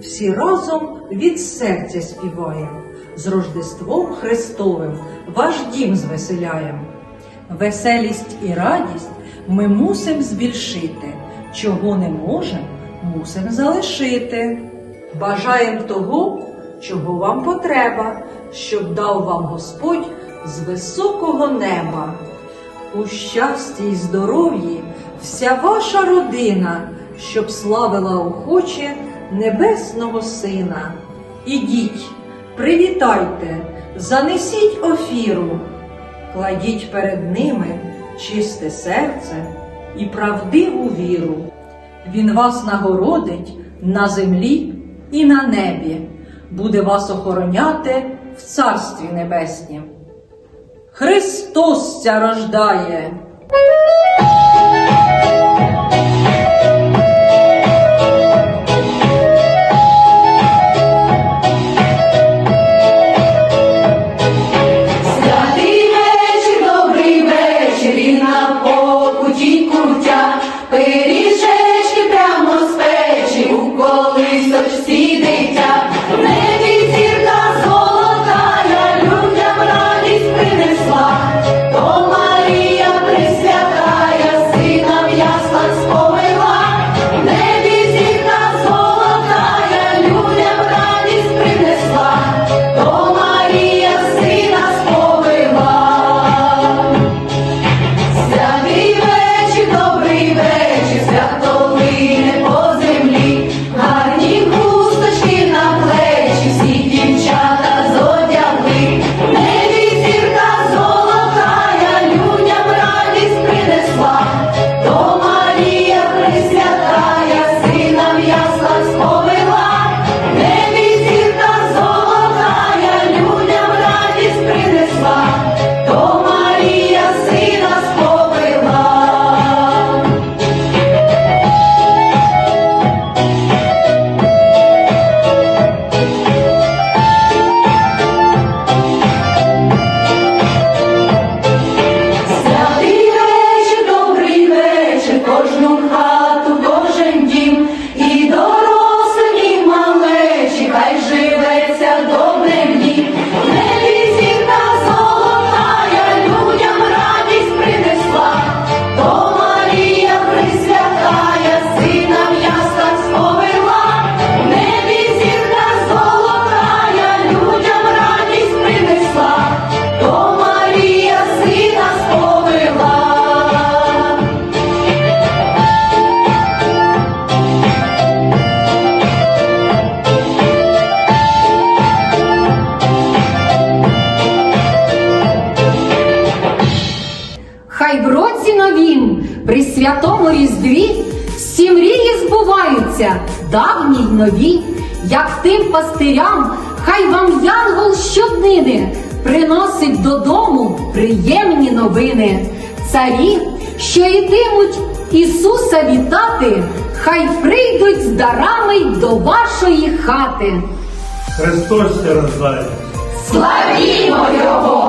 всі разом від серця співаєм, з Рождеством Христовим ваш дім звеселяєм. Веселість і радість ми мусим збільшити, чого не можем, мусим залишити. Бажаєм того, чого вам потреба, щоб дав вам Господь з високого неба. У щасті й здоров'ї вся ваша родина, щоб славила охоче небесного сина. Ідіть, привітайте, занесіть офіру, кладіть перед ними чисте серце і правдиву віру. Він вас нагородить на землі і на небі, буде вас охороняти в Царстві Небеснім. Христос ся рождає. Хай в році новім, при святому різдві, всі мрії збуваються, давні й нові, як тим пастирям, хай вам янгол щоднини приносить додому приємні новини. Царі, що йтимуть Ісуса вітати, хай прийдуть з дарами до вашої хати. Христос рождає. Славімо Його!